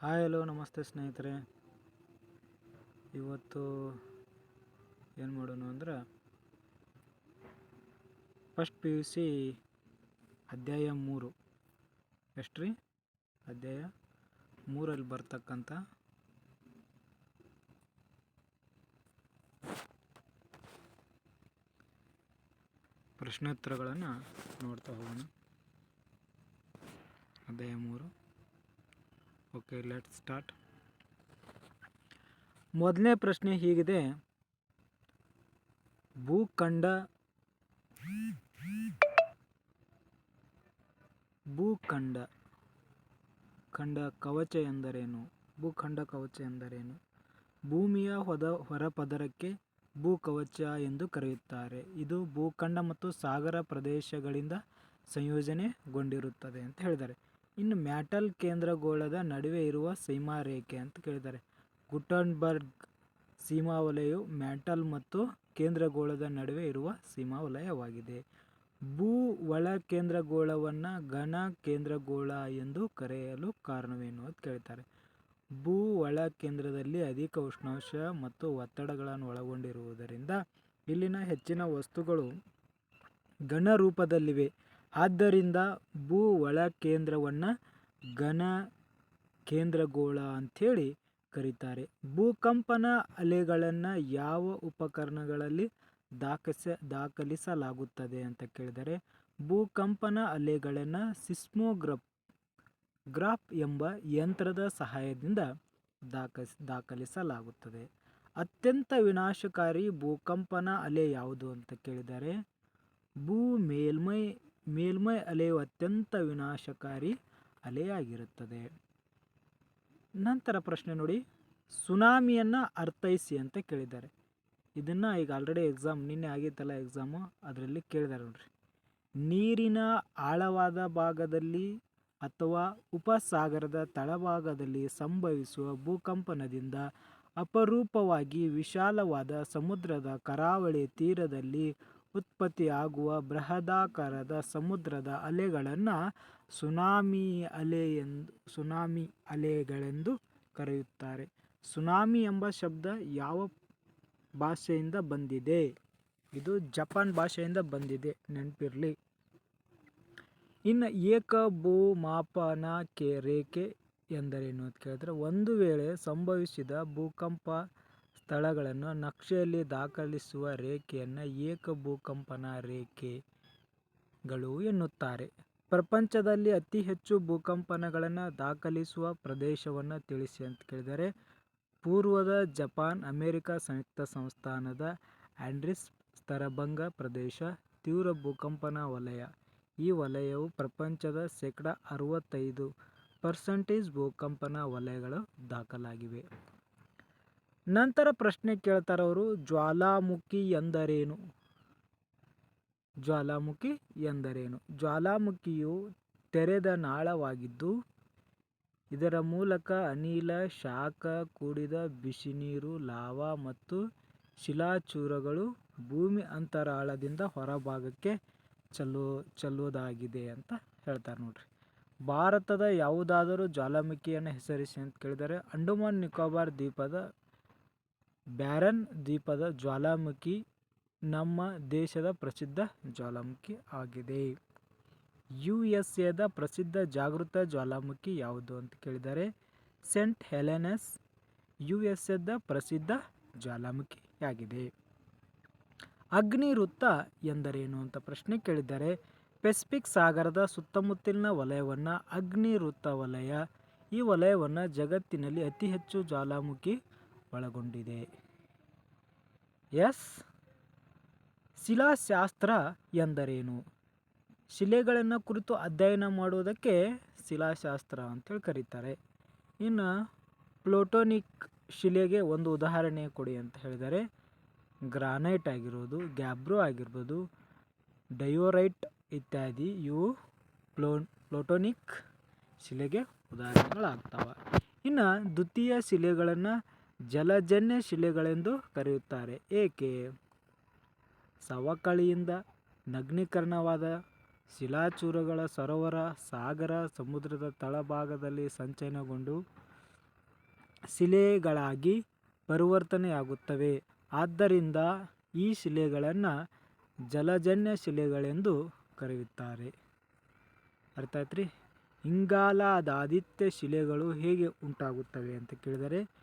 Hi, hello, ನಮಸ್ತೆ ಸ್ನೇಹಿತರೆ. ಇವತ್ತು ಏನು ಮಾಡೋಣ ಅಂದ್ರೆ ಫಸ್ಟ್ ಪಿ ಯು ಸಿ ಅಧ್ಯಾಯ ಮೂರು. ಎಷ್ಟು ರೀ ಅಧ್ಯಾಯ ಮೂರಲ್ಲಿ ಬರ್ತಕ್ಕಂಥ ಪ್ರಶ್ನೋತ್ತರಗಳನ್ನು ನೋಡ್ತಾ ಹೋಗೋಣ. ಅಧ್ಯಾಯ ಮೂರು. ಓಕೆ ಲೆಟ್ ಸ್ಟಾರ್ಟ್ ಮೊದಲನೇ ಪ್ರಶ್ನೆ ಹೀಗಿದೆ. ಭೂಖಂಡ ಭೂಖಂಡ ಖಂಡ ಕವಚ ಎಂದರೇನು? ಭೂಖಂಡ ಕವಚ ಎಂದರೇನು? ಭೂಮಿಯ ಹೊದ ಹೊರಪದರಕ್ಕೆ ಭೂಕವಚ ಎಂದು ಕರೆಯುತ್ತಾರೆ. ಇದು ಭೂಖಂಡ ಮತ್ತು ಸಾಗರ ಪ್ರದೇಶಗಳಿಂದ ಸಂಯೋಜನೆಗೊಂಡಿರುತ್ತದೆ ಅಂತ ಹೇಳಿದ್ದಾರೆ. ಇನ್ನು ಮ್ಯಾಟಲ್ ಕೇಂದ್ರಗೋಳದ ನಡುವೆ ಇರುವ ಸೀಮಾರೇಖೆ ಅಂತ ಕೇಳಿದ್ದಾರೆ. ಗುಟನ್ಬರ್ಗ್ ಸೀಮಾವಲಯವು ಮ್ಯಾಟಲ್ ಮತ್ತು ಕೇಂದ್ರಗೋಳದ ನಡುವೆ ಇರುವ ಸೀಮಾವಲಯವಾಗಿದೆ. ಭೂ ಒಳ ಕೇಂದ್ರಗೋಳವನ್ನು ಘನ ಕೇಂದ್ರಗೋಳ ಎಂದು ಕರೆಯಲು ಕಾರಣವೇನು ಅಂತ ಕೇಳ್ತಾರೆ. ಭೂ ಒಳ ಕೇಂದ್ರದಲ್ಲಿ ಅಧಿಕ ಉಷ್ಣಾಂಶ ಮತ್ತು ಒತ್ತಡಗಳನ್ನು ಒಳಗೊಂಡಿರುವುದರಿಂದ ಇಲ್ಲಿನ ಹೆಚ್ಚಿನ ವಸ್ತುಗಳು ಘನ ರೂಪದಲ್ಲಿವೆ. ಆದ್ದರಿಂದ ಭೂ ಒಳ ಕೇಂದ್ರವನ್ನು ಘನ ಕೇಂದ್ರಗೋಳ ಅಂಥೇಳಿ ಕರೀತಾರೆ. ಭೂಕಂಪನ ಅಲೆಗಳನ್ನು ಯಾವ ಉಪಕರಣಗಳಲ್ಲಿ ದಾಖಸ, ದಾಖಲಿಸಲಾಗುತ್ತದೆ ಅಂತ ಕೇಳಿದರೆ, ಭೂಕಂಪನ ಅಲೆಗಳನ್ನು ಸಿಸ್ಮೋಗ್ರಫ್, ಗ್ರಾಫ್ ಎಂಬ ಯಂತ್ರದ ಸಹಾಯದಿಂದ ದಾಖಸ್, ದಾಖಲಿಸಲಾಗುತ್ತದೆ. ಅತ್ಯಂತ ವಿನಾಶಕಾರಿ ಭೂಕಂಪನ ಅಲೆ ಯಾವುದು ಅಂತ ಕೇಳಿದರೆ, ಭೂ ಮೇಲ್ಮೈ ಮೇಲ್ಮೈ ಅಲೆಯು ಅತ್ಯಂತ ವಿನಾಶಕಾರಿ ಅಲೆಯಾಗಿರುತ್ತದೆ. ನಂತರ ಪ್ರಶ್ನೆ ನೋಡಿ, ಸುನಾಮಿಯನ್ನು ಅರ್ಥೈಸಿ ಅಂತ ಕೇಳಿದ್ದಾರೆ. ಇದನ್ನು ಈಗ ಆಲ್ರೆಡಿ ಎಕ್ಸಾಮ್ ನಿನ್ನೆ ಆಗಿತ್ತಲ್ಲ ಎಕ್ಸಾಮು ಅದರಲ್ಲಿ ಕೇಳಿದ್ದಾರೆ ನೋಡ್ರಿ. ನೀರಿನ ಆಳವಾದ ಭಾಗದಲ್ಲಿ ಅಥವಾ ಉಪಸಾಗರದ ತಳಭಾಗದಲ್ಲಿ ಸಂಭವಿಸುವ ಭೂಕಂಪನದಿಂದ ಅಪರೂಪವಾಗಿ ವಿಶಾಲವಾದ ಸಮುದ್ರದ ಕರಾವಳಿ ತೀರದಲ್ಲಿ ಉತ್ಪತ್ತಿಯಾಗುವ ಬೃಹದಾಕಾರದ ಸಮುದ್ರದ ಅಲೆಗಳನ್ನು ಸುನಾಮಿ ಅಲೆ ಎಂದು, ಸುನಾಮಿ ಅಲೆಗಳೆಂದು ಕರೆಯುತ್ತಾರೆ. ಸುನಾಮಿ ಎಂಬ ಶಬ್ದ ಯಾವ ಭಾಷೆಯಿಂದ ಬಂದಿದೆ? ಇದು ಜಪಾನ್ ಭಾಷೆಯಿಂದ ಬಂದಿದೆ. ನೆನಪಿರಲಿ. ಇನ್ನು ಏಕ ಭೂಮಾಪನ ಕೆ ರೇಖೆ ಎಂದರೇನು ಅಂತ ಕೇಳಿದ್ರೆ, ಒಂದು ವೇಳೆ ಸಂಭವಿಸಿದ ಭೂಕಂಪ ಸ್ಥಳಗಳನ್ನು ನಕ್ಷೆಯಲ್ಲಿ ದಾಖಲಿಸುವ ರೇಖೆಯನ್ನು ಏಕ ಭೂಕಂಪನ ರೇಖೆಗಳು ಎನ್ನುತ್ತಾರೆ. ಪ್ರಪಂಚದಲ್ಲಿ ಅತಿ ಹೆಚ್ಚು ಭೂಕಂಪನಗಳನ್ನು ದಾಖಲಿಸುವ ಪ್ರದೇಶವನ್ನು ತಿಳಿಸಿ ಅಂತ ಕೇಳಿದರೆ, ಪೂರ್ವದ ಜಪಾನ್, ಅಮೆರಿಕ ಸಂಯುಕ್ತ ಸಂಸ್ಥಾನದ ಆಂಡ್ರಿಸ್ ಸ್ತರಭಂಗ ಪ್ರದೇಶ, ತೀವ್ರ ಭೂಕಂಪನ ವಲಯ. ಈ ವಲಯವು ಪ್ರಪಂಚದ ಶೇಕಡ ಅರವತ್ತೈದು ಪರ್ಸೆಂಟೇಜ್ ಭೂಕಂಪನ ವಲಯಗಳು ದಾಖಲಾಗಿವೆ. ನಂತರ ಪ್ರಶ್ನೆ ಕೇಳ್ತಾರೆ ಅವರು, ಜ್ವಾಲಾಮುಖಿ ಎಂದರೇನು? ಜ್ವಾಲಾಮುಖಿ ಎಂದರೇನು? ಜ್ವಾಲಾಮುಖಿಯು ತೆರೆದ ನಾಳವಾಗಿದ್ದು, ಇದರ ಮೂಲಕ ಅನಿಲ, ಶಾಖ, ಕೂಡಿದ ಬಿಸಿನೀರು, ಲಾವಾ ಮತ್ತು ಶಿಲಾಚೂರಗಳು ಭೂಮಿ ಅಂತರಾಳದಿಂದ ಹೊರಭಾಗಕ್ಕೆ ಚೆಲ್ಲೋ, ಚೆಲ್ಲುವುದಾಗಿದೆ ಅಂತ ಹೇಳ್ತಾರೆ ನೋಡ್ರಿ. ಭಾರತದ ಯಾವುದಾದರೂ ಜ್ವಾಲಾಮುಖಿಯನ್ನು ಹೆಸರಿಸಿ ಅಂತ ಕೇಳಿದರೆ, ಅಂಡಮಾನ್ ನಿಕೋಬಾರ್ ದ್ವೀಪದ ಬ್ಯಾರನ್ ದ್ವೀಪದ ಜ್ವಾಲಾಮುಖಿ ನಮ್ಮ ದೇಶದ ಪ್ರಸಿದ್ಧ ಜ್ವಾಲಾಮುಖಿ ಆಗಿದೆ. ಯು ಎಸ್ ಎದ ಪ್ರಸಿದ್ಧ ಜಾಗೃತ ಜ್ವಾಲಾಮುಖಿ ಯಾವುದು ಅಂತ ಕೇಳಿದರೆ, ಸೆಂಟ್ ಹೆಲೆನಸ್ ಯು ಎಸ್ ಎದ ಪ್ರಸಿದ್ಧ ಜ್ವಾಲಾಮುಖಿಯಾಗಿದೆ ಅಗ್ನಿವೃತ್ತ ಎಂದರೇನು ಅಂತ ಪ್ರಶ್ನೆ ಕೇಳಿದರೆ, ಪೆಸಿಫಿಕ್ ಸಾಗರದ ಸುತ್ತಮುತ್ತಲಿನ ವಲಯವನ್ನು ಅಗ್ನಿವೃತ್ತ ವಲಯ, ಈ ವಲಯವನ್ನು ಜಗತ್ತಿನಲ್ಲಿ ಅತಿ ಹೆಚ್ಚು ಜ್ವಾಲಾಮುಖಿ ಒಳಗೊಂಡಿದೆ. ಎಸ್. ಶಿಲಾಶಾಸ್ತ್ರ ಎಂದರೇನು? ಶಿಲೆಗಳನ್ನು ಕುರಿತು ಅಧ್ಯಯನ ಮಾಡುವುದಕ್ಕೆ ಶಿಲಾಶಾಸ್ತ್ರ ಅಂತೇಳಿ ಕರೀತಾರೆ. ಇನ್ನು ಪ್ಲೋಟೋನಿಕ್ ಶಿಲೆಗೆ ಒಂದು ಉದಾಹರಣೆ ಕೊಡಿ ಅಂತ ಹೇಳಿದರೆ, ಗ್ರಾನೈಟ್ ಆಗಿರ್ಬೋದು, ಗ್ಯಾಬ್ರೋ ಆಗಿರ್ಬೋದು, ಡಯೋರೈಟ್ ಇತ್ಯಾದಿ ಇವು ಪ್ಲೋ, ಪ್ಲೋಟೋನಿಕ್ ಶಿಲೆಗೆ ಉದಾಹರಣೆಗಳಾಗ್ತವೆ. ಇನ್ನು ದ್ವಿತೀಯ ಶಿಲೆಗಳನ್ನು ಜಲಜನ್ಯ ಶಿಲೆಗಳೆಂದು ಕರೆಯುತ್ತಾರೆ. ಏಕೆ? ಸವಕಳಿಯಿಂದ ನಗ್ನೀಕರಣವಾದ ಶಿಲಾಚೂರುಗಳ ಸರೋವರ ಸಾಗರ ಸಮುದ್ರದ ತಳಭಾಗದಲ್ಲಿ ಸಂಚಯನಗೊಂಡು ಶಿಲೆಗಳಾಗಿ ಪರಿವರ್ತನೆಯಾಗುತ್ತವೆ. ಆದ್ದರಿಂದ ಈ ಶಿಲೆಗಳನ್ನು ಜಲಜನ್ಯ ಶಿಲೆಗಳೆಂದು ಕರೆಯುತ್ತಾರೆ. ಅರ್ಥ ರೀ ಇಂಗಾಲದ ಆದಿತ್ಯ ಶಿಲೆಗಳು ಹೇಗೆ ಉಂಟಾಗುತ್ತವೆ ಅಂತ ಕೇಳಿದರೆ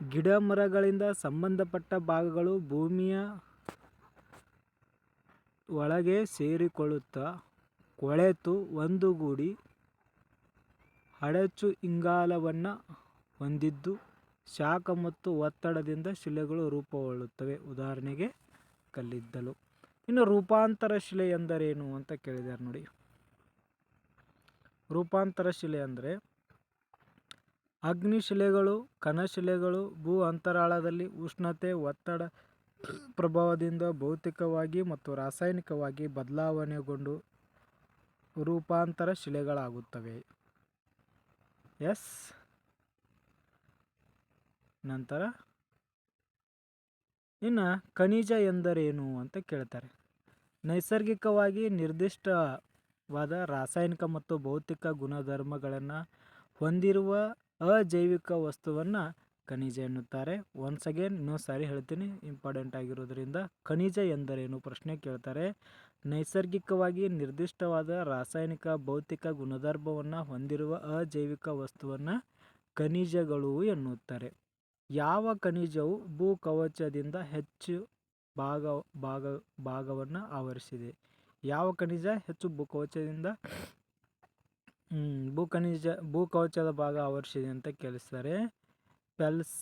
ಗಿಡ ಮರಗಳಿಂದ ಸಂಬಂಧಪಟ್ಟ ಭಾಗಗಳು ಭೂಮಿಯ ಒಳಗೆ ಸೇರಿಕೊಳ್ಳುತ್ತಾ ಕೊಳೆತು ಒಂದುಗೂಡಿ ಅಡಚು ಇಂಗಾಲವನ್ನು ಹೊಂದಿದ್ದು ಶಾಖ ಮತ್ತು ಒತ್ತಡದಿಂದ ಶಿಲೆಗಳು ರೂಪುಗೊಳ್ಳುತ್ತವೆ. ಉದಾಹರಣೆಗೆ ಕಲ್ಲಿದ್ದಲು. ಇನ್ನು ರೂಪಾಂತರ ಶಿಲೆ ಎಂದರೇನು ಅಂತ ಕೇಳಿದ್ದಾರೆ ನೋಡಿ. ರೂಪಾಂತರ ಶಿಲೆ ಅಂದರೆ ಅಗ್ನಿಶಿಲೆಗಳು, ಕಣಶಿಲೆಗಳು, ಭೂ ಅಂತರಾಳದಲ್ಲಿ ಉಷ್ಣತೆ, ಒತ್ತಡ, ಪ್ರಭಾವದಿಂದ ಭೌತಿಕವಾಗಿ ಮತ್ತು ರಾಸಾಯನಿಕವಾಗಿ ಬದಲಾವಣೆಗೊಂಡು ರೂಪಾಂತರ ಶಿಲೆಗಳಾಗುತ್ತವೆ. ಎಸ್. ನಂತರ, ಇನ್ನು ಖನಿಜ ಎಂದರೇನು ಅಂತ ಕೇಳ್ತಾರೆ. ನೈಸರ್ಗಿಕವಾಗಿ ನಿರ್ದಿಷ್ಟವಾದ ರಾಸಾಯನಿಕ ಮತ್ತು ಭೌತಿಕ ಗುಣಧರ್ಮಗಳನ್ನು ಹೊಂದಿರುವ ಅಜೈವಿಕ ವಸ್ತುವನ್ನು ಖನಿಜ ಎನ್ನುತ್ತಾರೆ. ಒನ್ಸ್ ಅಗೇನ್ ಇನ್ನೊಂದು ಸಾರಿ ಹೇಳ್ತೀನಿ ಇಂಪಾರ್ಟೆಂಟ್ ಆಗಿರೋದ್ರಿಂದ ಖನಿಜ ಎಂದರೇನು? ಪ್ರಶ್ನೆ ಕೇಳ್ತಾರೆ. ನೈಸರ್ಗಿಕವಾಗಿ ನಿರ್ದಿಷ್ಟವಾದ ರಾಸಾಯನಿಕ ಭೌತಿಕ ಗುಣಧರ್ಮವನ್ನು ಹೊಂದಿರುವ ಅಜೈವಿಕ ವಸ್ತುವನ್ನು ಖನಿಜಗಳು ಎನ್ನುತ್ತಾರೆ. ಯಾವ ಖನಿಜವು ಭೂಕವಚದಿಂದ ಹೆಚ್ಚು ಭಾಗ ಭಾಗ, ಭಾಗವನ್ನು ಆವರಿಸಿದೆ? ಯಾವ ಖನಿಜ? ಹೆಚ್ಚು ಭೂಕವಚದಿಂದ ಭೂ ಖನಿಜ ಭೂಕವಚದ ಭಾಗ ಆವರಿಸಿದೆ ಅಂತ ಕೇಳಿಸ್ತಾರೆ. ಪೆಲ್ಸ್,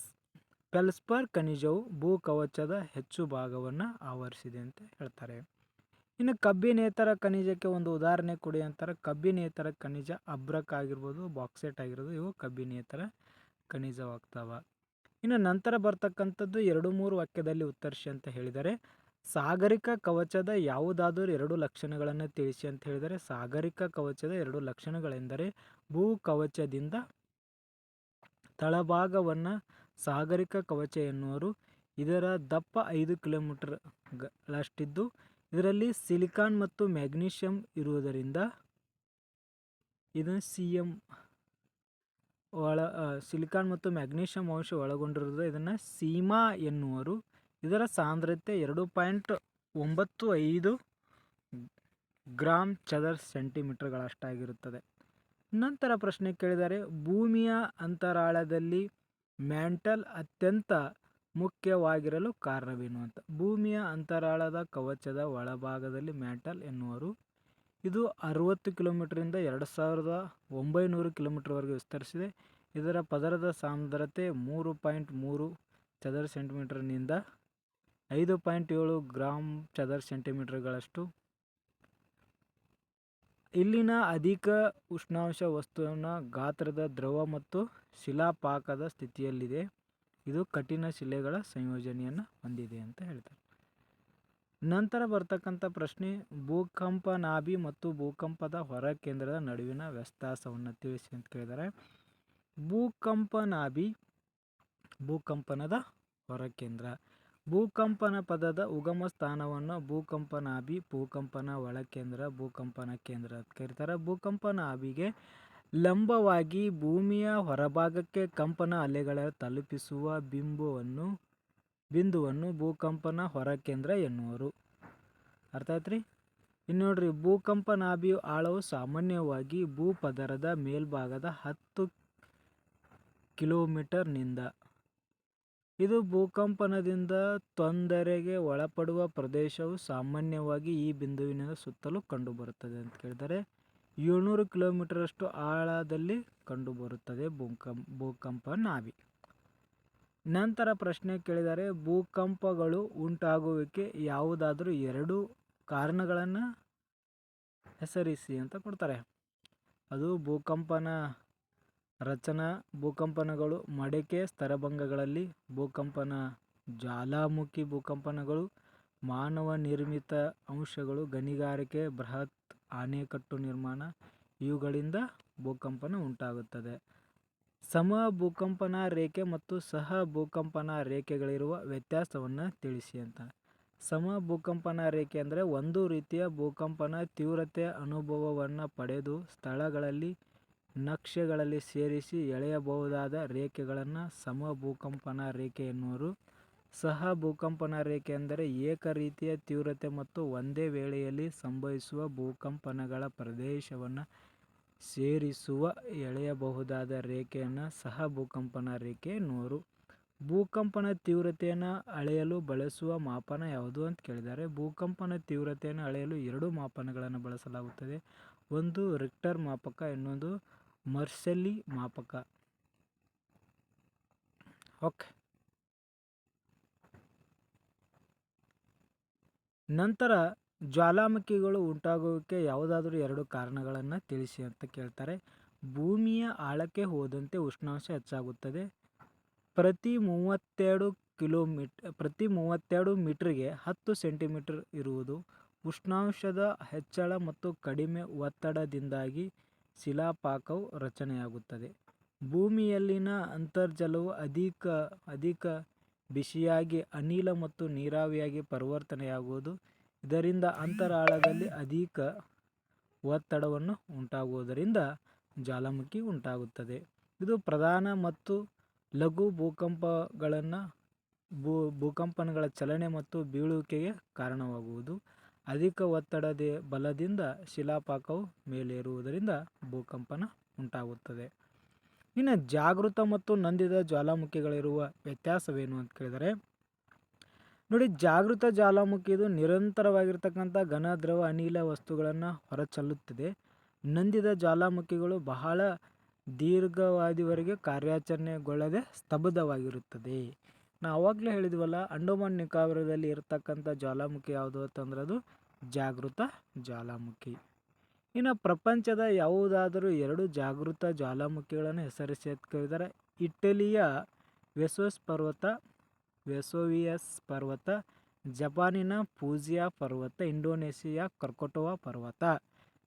ಪೆಲ್ಸ್ಪರ್ ಖನಿಜವು ಭೂಕವಚದ ಹೆಚ್ಚು ಭಾಗವನ್ನು ಆವರಿಸಿದೆ ಅಂತ ಹೇಳ್ತಾರೆ. ಇನ್ನು ಕಬ್ಬಿನೇತರ ಖನಿಜಕ್ಕೆ ಒಂದು ಉದಾಹರಣೆ ಕೊಡಿ ಅಂತಾರೆ. ಕಬ್ಬಿನೇತರ ಖನಿಜ ಅಬ್ರಕ್ ಆಗಿರ್ಬೋದು, ಬಾಕ್ಸೆಟ್ ಆಗಿರ್ಬೋದು, ಇವು ಕಬ್ಬಿನೇತರ ಖನಿಜವಾಗ್ತಾವ. ಇನ್ನು ನಂತರ ಬರ್ತಕ್ಕಂಥದ್ದು ಎರಡು ಮೂರು ವಾಕ್ಯದಲ್ಲಿ ಉತ್ತರಿಸಿ ಅಂತ ಹೇಳಿದರೆ ಸಾಗರಿಕ ಕವಚದ ಯಾವುದಾದರೂ ಎರಡು ಲಕ್ಷಣಗಳನ್ನು ತಿಳಿಸಿ ಅಂತ ಹೇಳಿದರೆ, ಸಾಗರಿಕ ಕವಚದ ಎರಡು ಲಕ್ಷಣಗಳೆಂದರೆ ಭೂ ಕವಚದಿಂದ ತಳಭಾಗವನ್ನು ಸಾಗರಿಕ ಕವಚ ಎನ್ನುವರು. ಇದರ ದಪ್ಪ ಐದು ಕಿಲೋಮೀಟರ್ಗಳಷ್ಟಿದ್ದು, ಇದರಲ್ಲಿ ಸಿಲಿಕಾನ್ ಮತ್ತು ಮ್ಯಾಗ್ನೀಷಿಯಂ ಇರುವುದರಿಂದ ಇದನ್ನು ಸಿ ಎಂ ಒಳ, ಸಿಲಿಕಾನ್ ಮತ್ತು ಮ್ಯಾಗ್ನೀಷಿಯಂ ಅಂಶ ಒಳಗೊಂಡಿರುವುದು ಇದನ್ನು ಸೀಮಾ ಎನ್ನುವರು. ಇದರ ಸಾಂದ್ರತೆ ಎರಡು ಪಾಯಿಂಟ್ ಒಂಬತ್ತು ಐದು ಗ್ರಾಮ್ ಚದರ್ ಸೆಂಟಿಮೀಟರ್ಗಳಷ್ಟಾಗಿರುತ್ತದೆ. ನಂತರ ಪ್ರಶ್ನೆ ಕೇಳಿದರೆ, ಭೂಮಿಯ ಅಂತರಾಳದಲ್ಲಿ ಮ್ಯಾಂಟಲ್ ಅತ್ಯಂತ ಮುಖ್ಯವಾಗಿರಲು ಕಾರಣವೇನು ಅಂತ? ಭೂಮಿಯ ಅಂತರಾಳದ ಕವಚದ ಒಳಭಾಗದಲ್ಲಿ ಮ್ಯಾಂಟಲ್ ಎನ್ನುವರು. ಇದು ಅರುವತ್ತು ಕಿಲೋಮೀಟರಿಂದ ಎರಡು ಸಾವಿರದ ಒಂಬೈನೂರು ಕಿಲೋಮೀಟರ್ವರೆಗೆ ವಿಸ್ತರಿಸಿದೆ. ಇದರ ಪದರದ ಸಾಂದ್ರತೆ ಮೂರು ಪಾಯಿಂಟ್ ಮೂರು ಚದರ ಸೆಂಟಿಮೀಟರ್ನಿಂದ ಐದು ಪಾಯಿಂಟ್ ಏಳು ಗ್ರಾಮ್ ಚದರ್ ಸೆಂಟಿಮೀಟರ್ಗಳಷ್ಟು. ಇಲ್ಲಿನ ಅಧಿಕ ಉಷ್ಣಾಂಶ ವಸ್ತುವಿನ ಗಾತ್ರದ ದ್ರವ ಮತ್ತು ಶಿಲಾಪಾಕದ ಸ್ಥಿತಿಯಲ್ಲಿದೆ. ಇದು ಕಠಿಣ ಶಿಲೆಗಳ ಸಂಯೋಜನೆಯನ್ನು ಹೊಂದಿದೆ ಅಂತ ಹೇಳ್ತಾರೆ. ನಂತರ ಬರ್ತಕ್ಕಂಥ ಪ್ರಶ್ನೆ ಭೂಕಂಪನಾಭಿ ಮತ್ತು ಭೂಕಂಪದ ಹೊರ ಕೇಂದ್ರದ ನಡುವಿನ ವ್ಯತ್ಯಾಸವನ್ನು ತಿಳಿಸಿ ಅಂತ ಕೇಳಿದ್ದಾರೆ ಭೂಕಂಪನಾಭಿ ಭೂಕಂಪನದ ಹೊರಕೇಂದ್ರ ಭೂಕಂಪನ ಪದದ ಉಗಮ ಸ್ಥಾನವನ್ನು ಭೂಕಂಪನಾಭಿ, ಭೂಕಂಪನ ಒಳಕೇಂದ್ರ, ಭೂಕಂಪನ ಕೇಂದ್ರ ಅಂತ ಕರೀತಾರೆ. ಭೂಕಂಪನಾಭಿಗೆ ಲಂಬವಾಗಿ ಭೂಮಿಯ ಹೊರಭಾಗಕ್ಕೆ ಕಂಪನ ಅಲೆಗಳ ತಲುಪಿಸುವ ಬಿಂಬುವನ್ನು, ಬಿಂದುವನ್ನು ಭೂಕಂಪನ ಹೊರಕೇಂದ್ರ ಎನ್ನುವರು. ಅರ್ಥ ಆಯ್ತ್ರಿ? ಇನ್ನು ನೋಡ್ರಿ ಭೂಕಂಪನಾಭಿ ಆಳವು ಸಾಮಾನ್ಯವಾಗಿ ಭೂಪದರದ ಮೇಲ್ಭಾಗದ ಹತ್ತು ಕಿಲೋಮೀಟರ್ನಿಂದ ಇದು ಭೂಕಂಪನದಿಂದ ತೊಂದರೆಗೆ ಒಳಪಡುವ ಪ್ರದೇಶವು ಸಾಮಾನ್ಯವಾಗಿ ಈ ಬಿಂದುವಿನ ಸುತ್ತಲೂ ಕಂಡುಬರುತ್ತದೆ ಅಂತ ಕೇಳಿದರೆ ಏಳ್ನೂರು ಕಿಲೋಮೀಟರಷ್ಟು ಆಳದಲ್ಲಿ ಕಂಡುಬರುತ್ತದೆ ಭೂಕಂಪ ಭೂಕಂಪ ನಾವಿ ನಂತರ ಪ್ರಶ್ನೆ ಕೇಳಿದರೆ ಭೂಕಂಪಗಳು ಉಂಟಾಗುವಿಕೆ ಯಾವುದಾದರೂ ಎರಡು ಕಾರಣಗಳನ್ನು ಹೆಸರಿಸಿ ಅಂತ ಕೊಡ್ತಾರೆ. ಅದು ಭೂಕಂಪನ ರಚನಾ ಭೂಕಂಪನಗಳು, ಮಡಿಕೆ ಸ್ತರಭಂಗಗಳಲ್ಲಿ ಭೂಕಂಪನ, ಜ್ವಾಲಾಮುಖಿ ಭೂಕಂಪನಗಳು, ಮಾನವ ನಿರ್ಮಿತ ಅಂಶಗಳು, ಗಣಿಗಾರಿಕೆ, ಬೃಹತ್ ಅಣೆಕಟ್ಟು ನಿರ್ಮಾಣ ಇವುಗಳಿಂದ ಭೂಕಂಪನ ಉಂಟಾಗುತ್ತದೆ. ಸಮ ಭೂಕಂಪನ ರೇಖೆ ಮತ್ತು ಸಹ ಭೂಕಂಪನ ರೇಖೆಗಳಿರುವ ವ್ಯತ್ಯಾಸವನ್ನು ತಿಳಿಸಿ ಅಂತ. ಸಮ ಭೂಕಂಪನ ರೇಖೆ ಅಂದರೆ ಒಂದು ರೀತಿಯ ಭೂಕಂಪನ ತೀವ್ರತೆ ಅನುಭವವನ್ನು ಪಡೆದು ಸ್ಥಳಗಳಲ್ಲಿ ನಕ್ಷೆಗಳಲ್ಲಿ ಸೇರಿಸಿ ಎಳೆಯಬಹುದಾದ ರೇಖೆಗಳನ್ನು ಸಮಭೂಕಂಪನ ರೇಖೆ ಎನ್ನುವರು. ಸಹ ಭೂಕಂಪನ ರೇಖೆ ಎಂದರೆ ಏಕ ರೀತಿಯ ತೀವ್ರತೆ ಮತ್ತು ಒಂದೇ ವೇಳೆಯಲ್ಲಿ ಸಂಭವಿಸುವ ಭೂಕಂಪನಗಳ ಪ್ರದೇಶವನ್ನು ಸೇರಿಸುವ ಎಳೆಯಬಹುದಾದ ರೇಖೆಯನ್ನು ಸಹ ಭೂಕಂಪನ ರೇಖೆ ಎನ್ನುವರು. ಭೂಕಂಪನ ತೀವ್ರತೆಯನ್ನು ಅಳೆಯಲು ಬಳಸುವ ಮಾಪನ ಯಾವುದು ಅಂತ ಕೇಳಿದ್ದಾರೆ. ಭೂಕಂಪನ ತೀವ್ರತೆಯನ್ನು ಅಳೆಯಲು ಎರಡು ಮಾಪನಗಳನ್ನು ಬಳಸಲಾಗುತ್ತದೆ. ಒಂದು ರಿಕ್ಟರ್ ಮಾಪಕ, ಇನ್ನೊಂದು ಮರ್ಸೆಲ್ಲಿ ಮಾಪಕ. ಓಕೆ ನಂತರ ಜ್ವಾಲಾಮುಖಿಗಳು ಉಂಟಾಗುವಿಕೆ ಯಾವುದಾದರೂ ಎರಡು ಕಾರಣಗಳನ್ನು ತಿಳಿಸಿ ಅಂತ ಕೇಳ್ತಾರೆ. ಭೂಮಿಯ ಆಳಕ್ಕೆ ಹೋದಂತೆ ಉಷ್ಣಾಂಶ ಹೆಚ್ಚಾಗುತ್ತದೆ. ಪ್ರತಿ ಮೂವತ್ತೆರಡು ಕಿಲೋಮೀಟ್, ಪ್ರತಿ ಮೂವತ್ತೆರಡು ಮೀಟರ್ಗೆ ಹತ್ತು ಸೆಂಟಿಮೀಟರ್ ಇರುವುದು. ಉಷ್ಣಾಂಶದ ಹೆಚ್ಚಳ ಮತ್ತು ಕಡಿಮೆ ಒತ್ತಡದಿಂದಾಗಿ ಶಿಲಾಪಾಕವು ರಚನೆಯಾಗುತ್ತದೆ. ಭೂಮಿಯಲ್ಲಿನ ಅಂತರ್ಜಲವು ಅಧಿಕ ಅಧಿಕ ಬಿಸಿಯಾಗಿ, ಅನಿಲ ಮತ್ತು ನೀರಾವಿಯಾಗಿ ಪರಿವರ್ತನೆಯಾಗುವುದು. ಇದರಿಂದ ಅಂತರಾಳದಲ್ಲಿ ಅಧಿಕ ಒತ್ತಡವನ್ನು ಉಂಟಾಗುವುದರಿಂದ ಜ್ವಾಲಾಮುಖಿ ಉಂಟಾಗುತ್ತದೆ. ಇದು ಪ್ರಧಾನ ಮತ್ತು ಲಘು ಭೂಕಂಪಗಳನ್ನು, ಭೂ, ಭೂಕಂಪನಗಳ ಚಲನೆ ಮತ್ತು ಬೀಳುವಿಕೆಗೆ ಕಾರಣವಾಗುವುದು. ಅಧಿಕ ಒತ್ತಡದ ಬಲದಿಂದ ಶಿಲಾಪಾಕವು ಮೇಲೇರುವುದರಿಂದ ಭೂಕಂಪನ ಉಂಟಾಗುತ್ತದೆ. ಇನ್ನು ಜಾಗೃತ ಮತ್ತು ನಂದಿದ ಜ್ವಾಲಾಮುಖಿಗಳಿರುವ ವ್ಯತ್ಯಾಸವೇನು ಅಂತ ಕೇಳಿದರೆ, ನೋಡಿ ಜಾಗೃತ ಜ್ವಾಲಾಮುಖಿ ಇದು ನಿರಂತರವಾಗಿರ್ತಕ್ಕಂಥ ಘನ, ದ್ರವ, ಅನಿಲ ವಸ್ತುಗಳನ್ನು ಹೊರಚಲ್ಲುತ್ತದೆ ನಂದಿದ ಜ್ವಾಲಾಮುಖಿಗಳು ಬಹಳ ದೀರ್ಘವಾದಿವರೆಗೆ ಕಾರ್ಯಾಚರಣೆಗೊಳ್ಳದೆ ಸ್ತಬ್ಧವಾಗಿರುತ್ತದೆ. ನಾವು ಆವಾಗಲೇ ಹೇಳಿದ್ವಲ್ಲ ಅಂಡಮಾನ್ ನಿಕೋಬಾರದಲ್ಲಿ ಇರತಕ್ಕಂಥ ಜ್ವಾಲಾಮುಖಿ ಯಾವುದು ಅಂತಂದ್ರೆ ಅದು ಜಾಗೃತ ಜ್ವಾಲಾಮುಖಿ. ಇನ್ನು ಪ್ರಪಂಚದ ಯಾವುದಾದರೂ ಎರಡು ಜಾಗೃತ ಜ್ವಾಲಾಮುಖಿಗಳನ್ನು ಹೆಸರಿಸಿ ಕೇಳಿದರೆ ಇಟಲಿಯ ವೆಸೋಸ್ ಪರ್ವತ ವೆಸೋವಿಯಸ್ ಪರ್ವತ, ಜಪಾನಿನ ಪೂಜಿಯಾ ಪರ್ವತ, ಇಂಡೋನೇಷಿಯಾ ಕರ್ಕೊಟೋವಾ ಪರ್ವತ.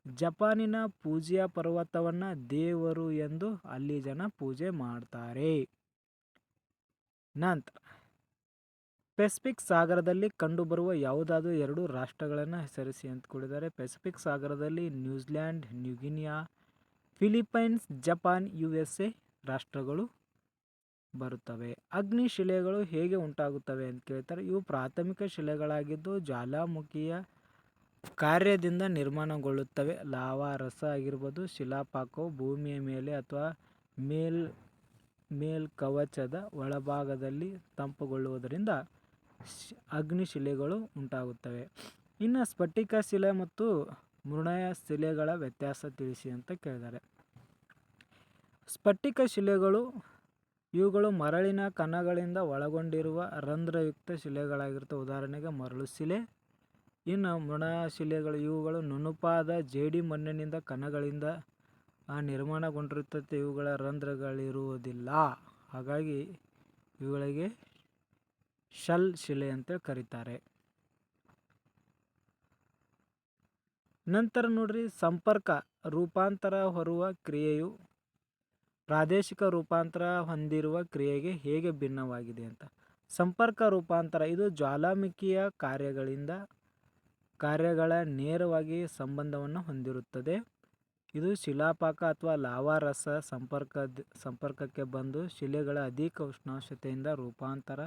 ಜಪಾನಿನ ಪೂಜಿಯಾ ಪರ್ವತವನ್ನು ದೇವರು ಎಂದು ಅಲ್ಲಿ ಜನ ಪೂಜೆ ಮಾಡ್ತಾರೆ. ನಂತರ ಪೆಸಿಫಿಕ್ ಸಾಗರದಲ್ಲಿ ಕಂಡುಬರುವ ಯಾವುದಾದ್ರೂ ಎರಡು ರಾಷ್ಟ್ರಗಳನ್ನು ಹೆಸರಿಸಿ ಅಂತ ಕೊಡಿದ್ದಾರೆ ಪೆಸಿಫಿಕ್ ಸಾಗರದಲ್ಲಿ New Zealand, New Guinea, Philippines, Japan, U S A ರಾಷ್ಟ್ರಗಳು ಬರುತ್ತವೆ. ಅಗ್ನಿ ಶಿಲೆಗಳು ಹೇಗೆ ಉಂಟಾಗುತ್ತವೆ ಅಂತ ಕೇಳ್ತಾರೆ. ಇವು ಪ್ರಾಥಮಿಕ ಶಿಲೆಗಳಾಗಿದ್ದು ಜ್ವಾಲಾಮುಖಿಯ ಕಾರ್ಯದಿಂದ ನಿರ್ಮಾಣಗೊಳ್ಳುತ್ತವೆ. ಲಾವಾ ರಸ ಆಗಿರ್ಬೋದು. ಶಿಲಾಪಾಕವು ಭೂಮಿಯ ಮೇಲೆ ಅಥವಾ ಮೇಲ್ ಮೇಲ್ಕವಚದ ಒಳಭಾಗದಲ್ಲಿ ತಂಪುಗೊಳ್ಳುವುದರಿಂದ ಅಗ್ನಿಶಿಲೆಗಳು ಉಂಟಾಗುತ್ತವೆ. ಇನ್ನು ಸ್ಫಟಿಕ ಶಿಲೆ ಮತ್ತು ಮೃಣಯ ಶಿಲೆಗಳ ವ್ಯತ್ಯಾಸ ತಿಳಿಸಿ ಅಂತ ಕೇಳಿದ್ದಾರೆ. ಸ್ಫಟಿಕ ಶಿಲೆಗಳು ಇವುಗಳು ಮರಳಿನ ಕಣಗಳಿಂದ ಒಳಗೊಂಡಿರುವ ರಂಧ್ರಯುಕ್ತ ಶಿಲೆಗಳಾಗಿರುತ್ತವೆ ಉದಾಹರಣೆಗೆ ಮರಳು ಶಿಲೆ, ಇನ್ನು ಮೃಣಯ ಶಿಲೆಗಳು ಇವುಗಳು ನುಣುಪಾದ ಜೇಡಿ ಮಣ್ಣಿನಿಂದ ಕಣಗಳಿಂದ ನಿರ್ಮಾಣಗೊಂಡಿರುತ್ತದೆ. ಇವುಗಳ ರಂಧ್ರಗಳಿರುವುದಿಲ್ಲ. ಹಾಗಾಗಿ ಇವುಗಳಿಗೆ ಶಲ್ ಶಿಲೆ ಅಂತ ಕರೀತಾರೆ. ನಂತರ ನೋಡ್ರಿ ಸಂಪರ್ಕ, ರೂಪಾಂತರ ಹೊರುವ ಕ್ರಿಯೆಯು ಪ್ರಾದೇಶಿಕ ರೂಪಾಂತರ ಹೊಂದಿರುವ ಕ್ರಿಯೆಗೆ ಹೇಗೆ ಭಿನ್ನವಾಗಿದೆ ಅಂತ. ಸಂಪರ್ಕ, ರೂಪಾಂತರ ಇದು ಜ್ವಾಲಾಮುಖಿಯ ಕಾರ್ಯಗಳಿಂದ ಕಾರ್ಯಗಳ ನೇರವಾಗಿ ಸಂಬಂಧವನ್ನು ಹೊಂದಿರುತ್ತದೆ. ಇದು ಶಿಲಾಪಾಕ ಅಥವಾ ಲಾವಾ ರಸ ಸಂಪರ್ಕದ್ ಸಂಪರ್ಕಕ್ಕೆ ಬಂದು ಶಿಲೆಗಳ ಅಧಿಕ ಉಷ್ಣಾಂಶತೆಯಿಂದ ರೂಪಾಂತರ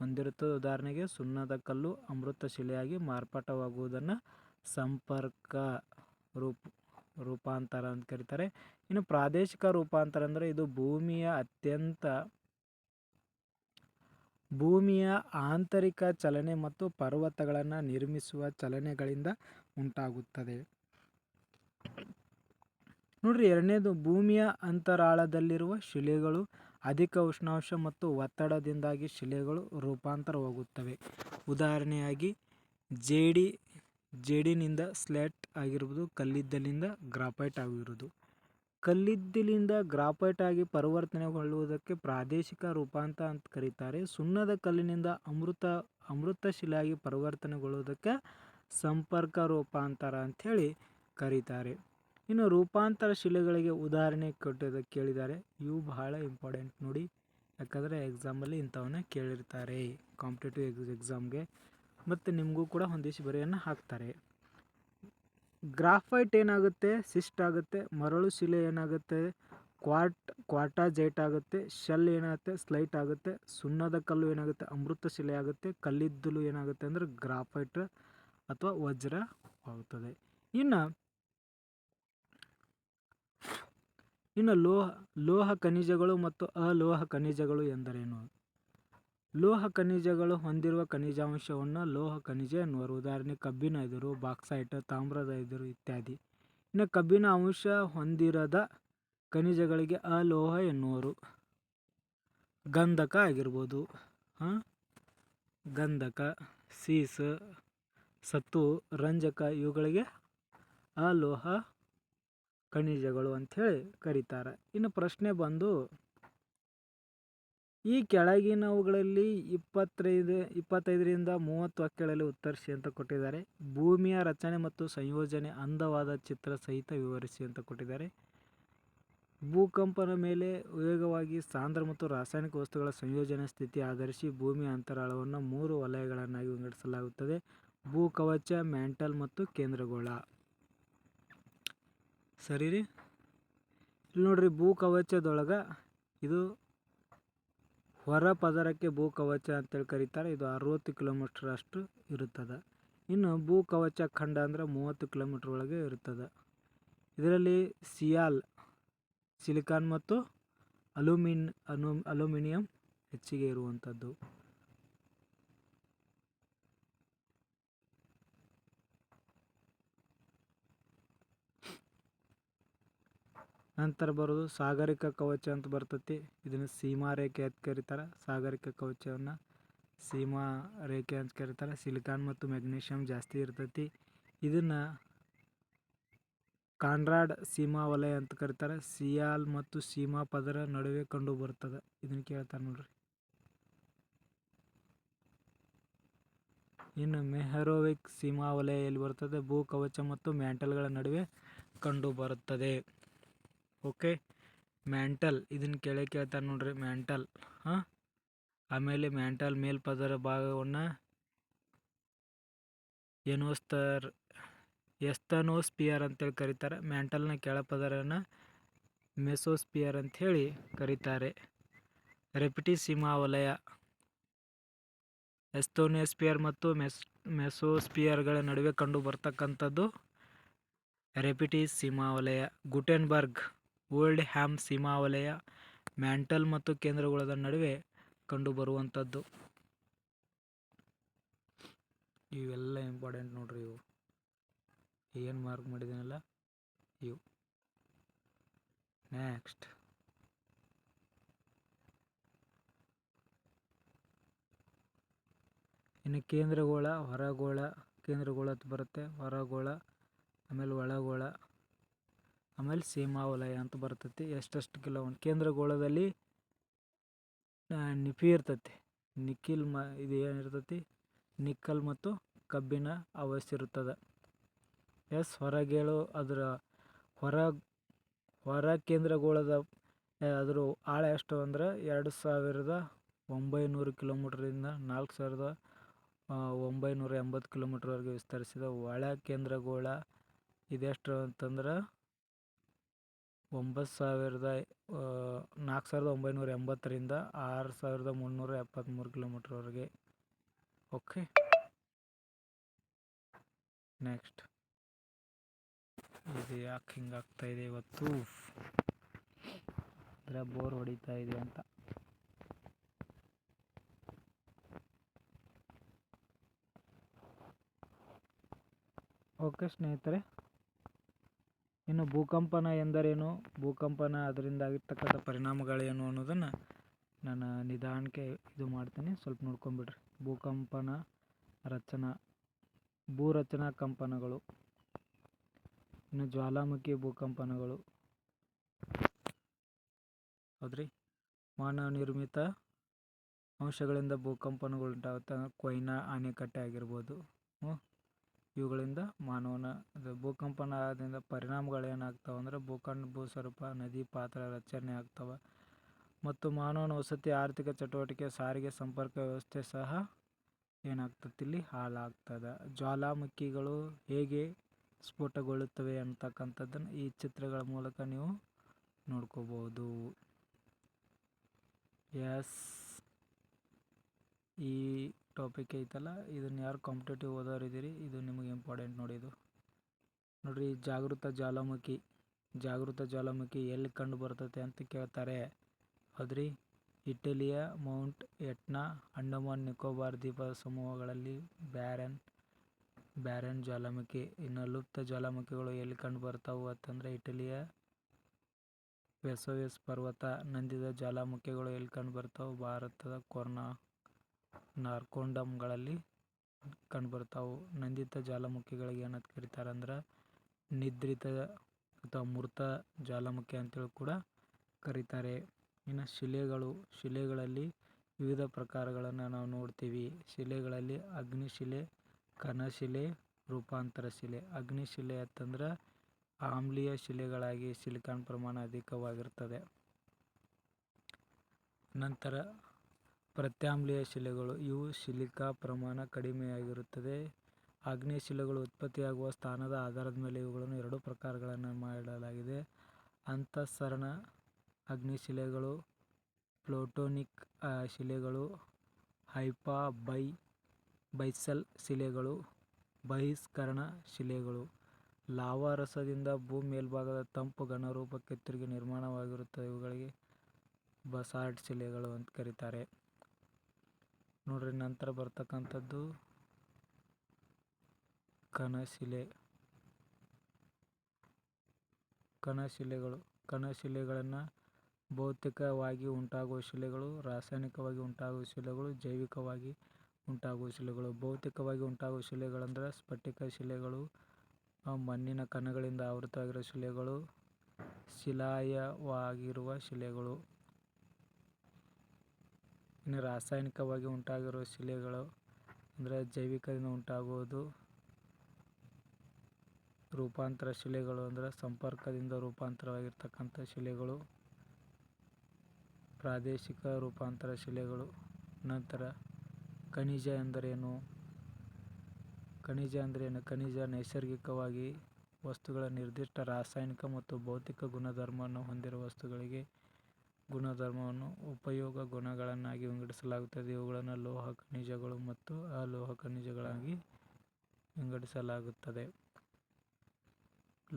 ಹೊಂದಿರುತ್ತದೆ. ಉದಾಹರಣೆಗೆ ಸುಣ್ಣದ ಕಲ್ಲು ಅಮೃತ ಶಿಲೆಯಾಗಿ ಮಾರ್ಪಾಟವಾಗುವುದನ್ನು ಸಂಪರ್ಕ ರೂಪ, ರೂಪಾಂತರ ಅಂತ ಕರೀತಾರೆ. ಇನ್ನು ಪ್ರಾದೇಶಿಕ ರೂಪಾಂತರ ಅಂದರೆ ಇದು ಭೂಮಿಯ ಅತ್ಯಂತ, ಭೂಮಿಯ ಆಂತರಿಕ ಚಲನೆ ಮತ್ತು ಪರ್ವತಗಳನ್ನು ನಿರ್ಮಿಸುವ ಚಲನೆಗಳಿಂದ ಉಂಟಾಗುತ್ತದೆ. ನೋಡ್ರಿ, ಎರಡನೇದು ಭೂಮಿಯ ಅಂತರಾಳದಲ್ಲಿರುವ ಶಿಲೆಗಳು ಅಧಿಕ ಉಷ್ಣಾಂಶ ಮತ್ತು ಒತ್ತಡದಿಂದಾಗಿ ಶಿಲೆಗಳು ರೂಪಾಂತರವಾಗುತ್ತವೆ. ಉದಾಹರಣೆಯಾಗಿ, ಜೇಡಿ, ಜೇಡಿನಿಂದ ಸ್ಲೇಟ್ ಆಗಿರ್ಬೋದು ಕಲ್ಲಿದ್ದಲಿನಿಂದ ಗ್ರಾಫೈಟ್ ಆಗಿರುವುದು. ಕಲ್ಲಿದ್ದಲಿನಿಂದ ಗ್ರಾಫೈಟ್ ಆಗಿ ಪರಿವರ್ತನೆಗೊಳ್ಳುವುದಕ್ಕೆ ಪ್ರಾದೇಶಿಕ ರೂಪಾಂತರ ಅಂತ ಕರೀತಾರೆ. ಸುಣ್ಣದ ಕಲ್ಲಿನಿಂದ ಅಮೃತ ಅಮೃತ ಶಿಲೆಯಾಗಿ ಪರಿವರ್ತನೆಗೊಳ್ಳುವುದಕ್ಕೆ ಸಂಪರ್ಕ ರೂಪಾಂತರ ಅಂಥೇಳಿ ಕರೀತಾರೆ. ಇನ್ನು ರೂಪಾಂತರ ಶಿಲೆಗಳಿಗೆ ಉದಾಹರಣೆ ಕೊಟ್ಟಿದ ಕೇಳಿದ್ದಾರೆ. ಇವು ಬಹಳ ಇಂಪಾರ್ಟೆಂಟ್ ನೋಡಿ. ಯಾಕಂದರೆ ಎಕ್ಸಾಮಲ್ಲಿ ಇಂಥವನ್ನ ಕೇಳಿರ್ತಾರೆ ಕಾಂಪಿಟೇಟಿವ್ ಎಕ್ಸ್ ಎಕ್ಸಾಮ್ಗೆ ಮತ್ತು ನಿಮಗೂ ಕೂಡ ಒಂದಿಷ್ಟು ಬರೆಯನ್ನು ಹಾಕ್ತಾರೆ. ಗ್ರಾಫೈಟ್ ಏನಾಗುತ್ತೆ? ಸಿಸ್ಟ್ ಆಗುತ್ತೆ. ಮರಳು ಶಿಲೆ ಏನಾಗುತ್ತೆ? ಕ್ವಾಟ್ ಜೈಟ್ ಆಗುತ್ತೆ. ಶೆಲ್ ಏನಾಗುತ್ತೆ? ಸ್ಲೈಟ್ ಆಗುತ್ತೆ. ಸುಣ್ಣದ ಕಲ್ಲು ಏನಾಗುತ್ತೆ? ಅಮೃತ ಶಿಲೆ ಆಗುತ್ತೆ. ಕಲ್ಲಿದ್ದಲು ಏನಾಗುತ್ತೆ ಅಂದರೆ ಗ್ರಾಫೈಟ್ ಅಥವಾ ವಜ್ರ ಆಗುತ್ತದೆ. ಇನ್ನು ಇನ್ನು ಲೋಹ ಲೋಹ ಖನಿಜಗಳು ಮತ್ತು ಅಲೋಹ ಖನಿಜಗಳು ಎಂದರೇನು? ಲೋಹ ಖನಿಜಗಳು ಹೊಂದಿರುವ ಖನಿಜಾಂಶವನ್ನು ಲೋಹ ಖನಿಜ ಎನ್ನುವರು. ಉದಾಹರಣೆ ಕಬ್ಬಿಣ ಎದುರು, ಬಾಕ್ಸೈಟ್, ತಾಮ್ರದ ಎದುರು ಇತ್ಯಾದಿ. ಇನ್ನು ಕಬ್ಬಿಣ ಅಂಶ ಹೊಂದಿರದ ಖನಿಜಗಳಿಗೆ ಅಲೋಹ ಎನ್ನುವರು. ಗಂಧಕ ಆಗಿರ್ಬೋದು. ಹಾಂ? ಗಂಧಕ, ಸೀಸ, ಸತ್ತು, ರಂಜಕ ಇವುಗಳಿಗೆ ಅಲೋಹ ಖನಿಜಗಳು ಅಂಥೇಳಿ ಕರೀತಾರೆ. ಇನ್ನು ಪ್ರಶ್ನೆ ಬಂದು, ಈ ಕೆಳಗಿನವುಗಳಲ್ಲಿ ಇಪ್ಪತ್ತೈದು, ಇಪ್ಪತ್ತೈದರಿಂದ ಮೂವತ್ತು ವಾಕ್ಯಗಳಲ್ಲಿ ಉತ್ತರಿಸಿ ಅಂತ ಕೊಟ್ಟಿದ್ದಾರೆ. ಭೂಮಿಯ ರಚನೆ ಮತ್ತು ಸಂಯೋಜನೆ ಅಂದವಾದ ಚಿತ್ರ ಸಹಿತ ವಿವರಿಸಿ ಅಂತ ಕೊಟ್ಟಿದ್ದಾರೆ. ಭೂಕಂಪನ ಮೇಲೆ ವೇಗವಾಗಿ ಸಾಂದ್ರ ಮತ್ತು ರಾಸಾಯನಿಕ ವಸ್ತುಗಳ ಸಂಯೋಜನೆ ಸ್ಥಿತಿ ಆಧರಿಸಿ ಭೂಮಿಯ ಅಂತರಾಳವನ್ನು ಮೂರು ವಲಯಗಳನ್ನಾಗಿ ವಿಂಗಡಿಸಲಾಗುತ್ತದೆ. ಭೂ ಕವಚ ಮ್ಯಾಂಟಲ್ ಮತ್ತು ಕೇಂದ್ರಗೋಳ. ಸರಿ ರೀ. ಇಲ್ಲಿ ನೋಡ್ರಿ ಭೂ ಕವಚದೊಳಗೆ ಇದು ಹೊರ ಪದರಕ್ಕೆ ಭೂ ಕವಚ ಅಂತೇಳಿ ಕರೀತಾರೆ. ಇದು ಅರುವತ್ತು ಕಿಲೋಮೀಟ್ರ್ ಅಷ್ಟು ಇರುತ್ತದೆ. ಇನ್ನು ಭೂ ಕವಚ ಖಂಡ ಅಂದರೆ ಮೂವತ್ತು ಕಿಲೋಮೀಟ್ರ್ ಒಳಗೆ ಇರುತ್ತದೆ. ಇದರಲ್ಲಿ ಸಿಯಾಲ್, ಸಿಲಿಕಾನ್ ಮತ್ತು ಅಲ್ಯೂಮಿನ್ ಅನು ಅಲ್ಯೂಮಿನಿಯಂ ಹೆಚ್ಚಿಗೆ ಇರುವಂಥದ್ದು ನಂತರ ಬರೋದು ಸಾಗರಿಕ ಕವಚ ಅಂತ ಬರ್ತತಿ. ಇದನ್ನು ಸೀಮಾ ರೇಖೆ ಅಂತ ಕರೀತಾರೆ. ಸಾಗರಿಕ ಕವಚವನ್ನು ಸೀಮಾ ರೇಖೆ ಅಂತ ಕರೀತಾರೆ. ಸಿಲಿಕಾನ್ ಮತ್ತು ಮೆಗ್ನೀಷಿಯಂ ಜಾಸ್ತಿ ಇರ್ತೈತಿ. ಇದನ್ನು ಕಾನ್ರಾಡ್ ಸೀಮಾ ವಲಯ ಅಂತ ಕರೀತಾರೆ. ಸಿಯಾಲ್ ಮತ್ತು ಸೀಮಾ ಪದರ ನಡುವೆ ಕಂಡು ಬರ್ತದೆ. ಇದನ್ನು ಕೇಳ್ತಾರೆ ನೋಡ್ರಿ. ಇನ್ನು ಮೆಹರೋವಿಕ್ ಸೀಮಾ ವಲಯ ಎಲ್ಲಿ ಬರ್ತದೆ? ಭೂ ಕವಚ ಮತ್ತು ಮ್ಯಾಂಟಲ್ಗಳ ನಡುವೆ ಕಂಡು ಬರುತ್ತದೆ ಓಕೆ? ಮ್ಯಾಂಟಲ್. ಇದನ್ನು ಕೆಳಗೆ ಕೇಳ್ತಾರೆ ನೋಡ್ರಿ, ಮ್ಯಾಂಟಲ್. ಹಾಂ? ಆಮೇಲೆ ಮ್ಯಾಂಟಲ್ ಮೇಲ್ಪದರ ಭಾಗವನ್ನು ಎನೋಸ್ತರ್, ಎಸ್ತನೋಸ್ಪಿಯರ್ ಅಂತೇಳಿ ಕರೀತಾರೆ. ಮ್ಯಾಂಟಲ್ನ ಕೆಳಪದರನ ಮೆಸೋಸ್ಪಿಯರ್ ಅಂಥೇಳಿ ಕರೀತಾರೆ. ರೆಪಿಟಿ ಸೀಮಾ ವಲಯ. ಎಸ್ತೋನಿಯಸ್ಪಿಯರ್ ಮತ್ತು ಮೆಸ್, ಮೆಸೋಸ್ಪಿಯರ್ಗಳ ನಡುವೆ ಕಂಡು ಬರ್ತಕ್ಕಂಥದ್ದು ರೆಪಿಟೀಸ್ ಸೀಮಾ ವಲಯ. ಗುಟೆನ್ಬರ್ಗ್. ಓಲ್ಡ್ ಹ್ಯಾಮ್ ಸೀಮಾ ವಲಯ ಮ್ಯಾಂಟಲ್ ಮತ್ತು ಕೇಂದ್ರಗೋಳದ ನಡುವೆ ಕಂಡುಬರುವಂಥದ್ದು. ಇವೆಲ್ಲ ಇಂಪಾರ್ಟೆಂಟ್ ನೋಡ್ರಿ ಇವು. ಏನು ಮಾರ್ಕ್ ಮಾಡಿದ್ದೀನಲ್ಲ ಇವು. ನೆಕ್ಸ್ಟ್ ಇನ್ನು ಕೇಂದ್ರಗೋಳ, ಹೊರಗೋಳ, ಕೇಂದ್ರಗೋಳ ಬರುತ್ತೆ. ಹೊರಗೋಳ, ಆಮೇಲೆ ಒಳಗೋಳ. ಆಮೇಲೆ ಸೀಮಾ ವಲಯ ಅಂತ ಬರ್ತೈತಿ. ಎಷ್ಟೆಷ್ಟು ಕಿಲೋ ಕೇಂದ್ರಗೋಳದಲ್ಲಿ ನಿಫಿ ಇರ್ತೈತಿ. ನಿಖಿಲ್ ಮ, ಇದು ಏನಿರ್ತೈತಿ ನಿಕ್ಕಲ್ ಮತ್ತು ಕಬ್ಬಿಣ ಅವಶ್ಯಿರುತ್ತದೆ ಎಸ್, ಹೊರಗೇಳು ಅದರ ಹೊರ ಹೊರ ಕೇಂದ್ರಗೋಳದ ಅದರ ಆಳ ಎಷ್ಟು ಅಂದ್ರೆ ಎರಡು ಸಾವಿರದ ಒಂಬೈನೂರು ಕಿಲೋಮೀಟ್ರಿಂದ ನಾಲ್ಕು ಸಾವಿರದ ಒಂಬೈನೂರ ಎಂಬತ್ತು ಕಿಲೋಮೀಟ್ರ್ವರೆಗೆ ವಿಸ್ತರಿಸಿದ ಒಳ ಕೇಂದ್ರಗೋಳ ಇದೆಷ್ಟು ಅಂತಂದ್ರೆ ಒಂಬತ್ತು ಸಾವಿರದ ನಾಲ್ಕು ಸಾವಿರದ ಒಂಬೈನೂರ ಎಂಬತ್ತರಿಂದ ಆರು ಸಾವಿರದ ಮುನ್ನೂರ ಎಪ್ಪತ್ತ್ಮೂರು ಕಿಲೋಮೀಟ್ರ್ವರೆಗೆ. ಓಕೆ. ನೆಕ್ಸ್ಟ್. ಇದು ಯಾಕೆ ಹಿಂಗಾಗ್ತಾ ಇದೆ ಇವತ್ತು ಅಂದರೆ ಬೋರ್ ಹೊಡಿತಾ ಇದೆ ಅಂತ. ಓಕೆ ಸ್ನೇಹಿತರೆ. ಇನ್ನು ಭೂಕಂಪನ ಎಂದರೇನು? ಭೂಕಂಪನ ಅದರಿಂದ ಆಗಿರ್ತಕ್ಕಂಥ ಪರಿಣಾಮಗಳೇನು ಅನ್ನೋದನ್ನು ನಾನು ನಿಧಾನಕ್ಕೆ ಇದು ಮಾಡ್ತೀನಿ. ಸ್ವಲ್ಪ ನೋಡ್ಕೊಂಬಿಡ್ರಿ. ಭೂಕಂಪನ ರಚನಾ, ಭೂರಚನಾ ಕಂಪನಗಳು. ಇನ್ನು ಜ್ವಾಲಾಮುಖಿ ಭೂಕಂಪನಗಳು. ಹೌದ್ರಿ? ಮಾನವ ನಿರ್ಮಿತ ಅಂಶಗಳಿಂದ ಭೂಕಂಪನಗಳು ಉಂಟಾಗುತ್ತೆ ಕೊಯ್ನಾ ಅಣೆಕಟ್ಟೆ ಆಗಿರ್ಬೋದು. ಇವುಗಳಿಂದ ಮಾನವನ, ಅದು ಭೂಕಂಪನ ಆದ್ರಿಂದ ಪರಿಣಾಮಗಳೇನಾಗ್ತವೆ ಅಂದರೆ ಭೂಖಂಡ, ಭೂಸ್ವರೂಪ, ನದಿ, ಪಾತ್ರ, ರಚನೆ ಆಗ್ತವೆ. ಮತ್ತು ಮಾನವನ ವಸತಿ, ಆರ್ಥಿಕ ಚಟುವಟಿಕೆ, ಸಾರಿಗೆ, ಸಂಪರ್ಕ ವ್ಯವಸ್ಥೆ ಸಹ ಏನಾಗ್ತದೆ? ಇಲ್ಲಿ ಹಾಳಾಗ್ತದೆ. ಜ್ವಾಲಾಮುಖಿಗಳು ಹೇಗೆ ಸ್ಫೋಟಗೊಳ್ಳುತ್ತವೆ ಅಂತಕ್ಕಂಥದ್ದನ್ನು ಈ ಚಿತ್ರಗಳ ಮೂಲಕ ನೀವು ನೋಡ್ಕೋಬಹುದು. ಎಸ್, ಈ ಟಾಪಿಕ್ ಐತಲ್ಲ, ಇದನ್ನು ಯಾರು ಕಾಂಪಿಟೇಟಿವ್ ಓದೋರು ಇದ್ದೀರಿ ಇದು ನಿಮಗೆ ಇಂಪಾರ್ಟೆಂಟ್ ನೋಡಿ ಇದು. ನೋಡ್ರಿ, ಜಾಗೃತ ಜ್ವಾಲಾಮುಖಿ ಜಾಗೃತ ಜ್ವಾಲಾಮುಖಿ ಎಲ್ಲಿ ಕಂಡು ಬರ್ತೈತೆ ಅಂತ ಕೇಳ್ತಾರೆ. ಹೌದ್ರಿ, ಇಟಲಿಯ ಮೌಂಟ್ ಎಟ್ನಾ, ಅಂಡಮಾನ್ ನಿಕೋಬಾರ್ ದ್ವೀಪ ಸಮೂಹಗಳಲ್ಲಿ ಬ್ಯಾರನ್ ಬ್ಯಾರನ್ ಜ್ವಾಲಾಮುಖಿ, ಇನ್ನು ಲುಪ್ತ ಜ್ವಾಲಾಮುಖಿಗಳು ಎಲ್ಲಿ ಕಂಡು ಬರ್ತಾವು ಅಂತಂದರೆ ಇಟಲಿಯ ವೆಸೋವೆಸ್ ಪರ್ವತ ನಂದಿದ ಜ್ವಾಲಾಮುಖಿಗಳು ಎಲ್ಲಿ ಕಂಡು ಬರ್ತಾವೆ? ಭಾರತದ ಕೊರ್ನಾ. ನಾರ್ಕೋಂಡಮ್ಗಳಲ್ಲಿ ಕಂಡುಬರ್ತಾವು ನಂದಿತ ಜ್ವಾಲಾಮುಖಿಗಳಿಗೆ ಏನಂತ ಕರೀತಾರೆ ಅಂದ್ರೆ, ನಿದ್ರಿತ ಅಥವಾ ಮೃತ ಜ್ವಾಲಾಮುಖಿ ಅಂತೇಳಿ ಕೂಡ ಕರೀತಾರೆ. ಇನ್ನು ಶಿಲೆಗಳು, ಶಿಲೆಗಳಲ್ಲಿ ವಿವಿಧ ಪ್ರಕಾರಗಳನ್ನು ನಾವು ನೋಡ್ತೀವಿ. ಶಿಲೆಗಳಲ್ಲಿ ಅಗ್ನಿಶಿಲೆ, ಕನಶಿಲೆ, ರೂಪಾಂತರ ಶಿಲೆ. ಅಗ್ನಿಶಿಲೆ ಅಂತಂದ್ರೆ ಆಮ್ಲೀಯ ಶಿಲೆಗಳಾಗಿ ಸಿಲಿಕಾನ್ ಪ್ರಮಾಣ ಅಧಿಕವಾಗಿರ್ತದೆ. ನಂತರ ಪ್ರತ್ಯಾಮ್ಲೀಯ ಶಿಲೆಗಳು, ಇವು ಸಿಲಿಕಾ ಪ್ರಮಾಣ ಕಡಿಮೆಯಾಗಿರುತ್ತದೆ. ಆಗ್ನೇಯ ಶಿಲೆಗಳು ಉತ್ಪತ್ತಿಯಾಗುವ ಸ್ಥಾನದ ಆಧಾರದ ಮೇಲೆ ಇವುಗಳನ್ನು ಎರಡು ಪ್ರಕಾರಗಳನ್ನು ಮಾಡಲಾಗಿದೆ. ಅಂತಃಸರಣ ಅಗ್ನಿಶಿಲೆಗಳು ಪ್ಲೋಟೋನಿಕ್ ಶಿಲೆಗಳು ಹೈಪಾ ಬೈ ಬೈಸಲ್ ಶಿಲೆಗಳು, ಬಹಿಷ್ಕರಣ ಶಿಲೆಗಳು. ಲಾವಾ ರಸದಿಂದ ಮೇಲ್ಭಾಗದ ತಂಪು ಘನರೂಪಕ್ಕೆ ತಿರುಗಿ ನಿರ್ಮಾಣವಾಗಿರುತ್ತದೆ ಇವುಗಳಿಗೆ ಬಸಾರ್ಟ್ ಶಿಲೆಗಳು ಅಂತ ಕರೀತಾರೆ. ನೋಡ್ರಿ, ನಂತರ ಬರ್ತಕ್ಕಂಥದ್ದು ಕಣಶಿಲೆ ಕಣಶಿಲೆಗಳು ಕಣಶಿಲೆಗಳನ್ನು ಭೌತಿಕವಾಗಿ ಉಂಟಾಗುವ ಶಿಲೆಗಳು, ರಾಸಾಯನಿಕವಾಗಿ ಉಂಟಾಗುವ ಶಿಲೆಗಳು, ಜೈವಿಕವಾಗಿ ಉಂಟಾಗುವ ಶಿಲೆಗಳು. ಭೌತಿಕವಾಗಿ ಉಂಟಾಗುವ ಶಿಲೆಗಳಂದ್ರೆ ಸ್ಫಟಿಕ ಶಿಲೆಗಳು ಮಣ್ಣಿನ ಕಣಗಳಿಂದ ಆವೃತವಾಗಿರುವ ಶಿಲೆಗಳು, ಶಿಲಾಯವಾಗಿರುವ ಶಿಲೆಗಳು. ಇನ್ನು ರಾಸಾಯನಿಕವಾಗಿ ಉಂಟಾಗಿರುವ ಶಿಲೆಗಳು ಅಂದರೆ ಜೈವಿಕದಿಂದ ಉಂಟಾಗುವುದು. ರೂಪಾಂತರ ಶಿಲೆಗಳು ಅಂದರೆ ಸಂಪರ್ಕದಿಂದ ರೂಪಾಂತರವಾಗಿರ್ತಕ್ಕಂಥ ಶಿಲೆಗಳು. ಪ್ರಾದೇಶಿಕ ರೂಪಾಂತರ ಶಿಲೆಗಳು. ನಂತರ ಖನಿಜ ಎಂದರೇನು ಖನಿಜ ಅಂದ್ರೇನು ಖನಿಜ ನೈಸರ್ಗಿಕವಾಗಿ ವಸ್ತುಗಳ ನಿರ್ದಿಷ್ಟ ರಾಸಾಯನಿಕ ಮತ್ತು ಭೌತಿಕ ಗುಣಧರ್ಮವನ್ನು ಹೊಂದಿರುವ ವಸ್ತುಗಳಿಗೆ ಗುಣಧರ್ಮವನ್ನು ಉಪಯೋಗ ಗುಣಗಳನ್ನಾಗಿ ವಿಂಗಡಿಸಲಾಗುತ್ತದೆ. ಇವುಗಳನ್ನು ಲೋಹ ಖನಿಜಗಳು ಮತ್ತು ಅಲೋಹ ಖನಿಜಗಳಾಗಿ ವಿಂಗಡಿಸಲಾಗುತ್ತದೆ.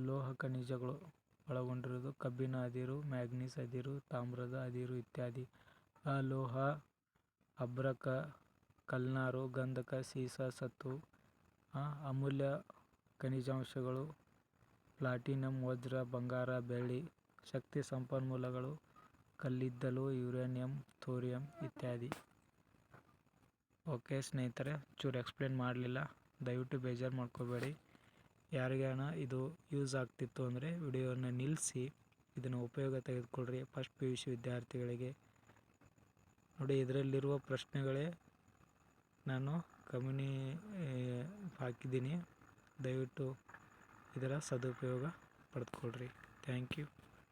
ಲೋಹ ಖನಿಜಗಳು ಒಳಗೊಂಡಿರುವುದು ಕಬ್ಬಿಣ ಅದಿರು, ಮ್ಯಾಗ್ನೀಸ್ ಅದಿರು, ತಾಮ್ರದ ಅದಿರು ಇತ್ಯಾದಿ. ಅಲೋಹ ಅಭ್ರಕ ಕಲ್ನಾರು, ಗಂಧಕ, ಸೀಸ, ಸತ್ತು ಅಮೂಲ್ಯ ಖನಿಜಾಂಶಗಳು, ಪ್ಲಾಟಿನಂ, ವಜ್ರ, ಬಂಗಾರ, ಬೆಳ್ಳಿ, ಶಕ್ತಿ ಸಂಪನ್ಮೂಲಗಳು ಕಲ್ಲಿದ್ದಲು, ಯುರೇನಿಯಂ, ಥೋರಿಯಂ ಇತ್ಯಾದಿ. ಓಕೆ ಸ್ನೇಹಿತರೆ, ಚೂರು ಎಕ್ಸ್ಪ್ಲೇನ್ ಮಾಡಲಿಲ್ಲ. ದಯವಿಟ್ಟು ಬೇಜಾರು ಮಾಡ್ಕೋಬೇಡಿ. ಯಾರಿಗಾನ ಇದು ಯೂಸ್ ಆಗ್ತಿತ್ತು ಅಂದರೆ ವಿಡಿಯೋನ ನಿಲ್ಲಿಸಿ ಇದನ್ನು ಉಪಯೋಗ ತೆಗೆದುಕೊಳ್ಳ್ರಿ ಫಸ್ಟ್ ಪಿ ಯು ಸಿ ವಿದ್ಯಾರ್ಥಿಗಳಿಗೆ. ನೋಡಿ, ಇದರಲ್ಲಿರುವ ಪ್ರಶ್ನೆಗಳೇ ನಾನು ಕಮ್ಯುನಿ ಹಾಕಿದ್ದೀನಿ. ದಯವಿಟ್ಟು ಇದರ ಸದುಪಯೋಗ ಪಡೆದುಕೊಳ್ಳ್ರಿ ಥ್ಯಾಂಕ್ ಯು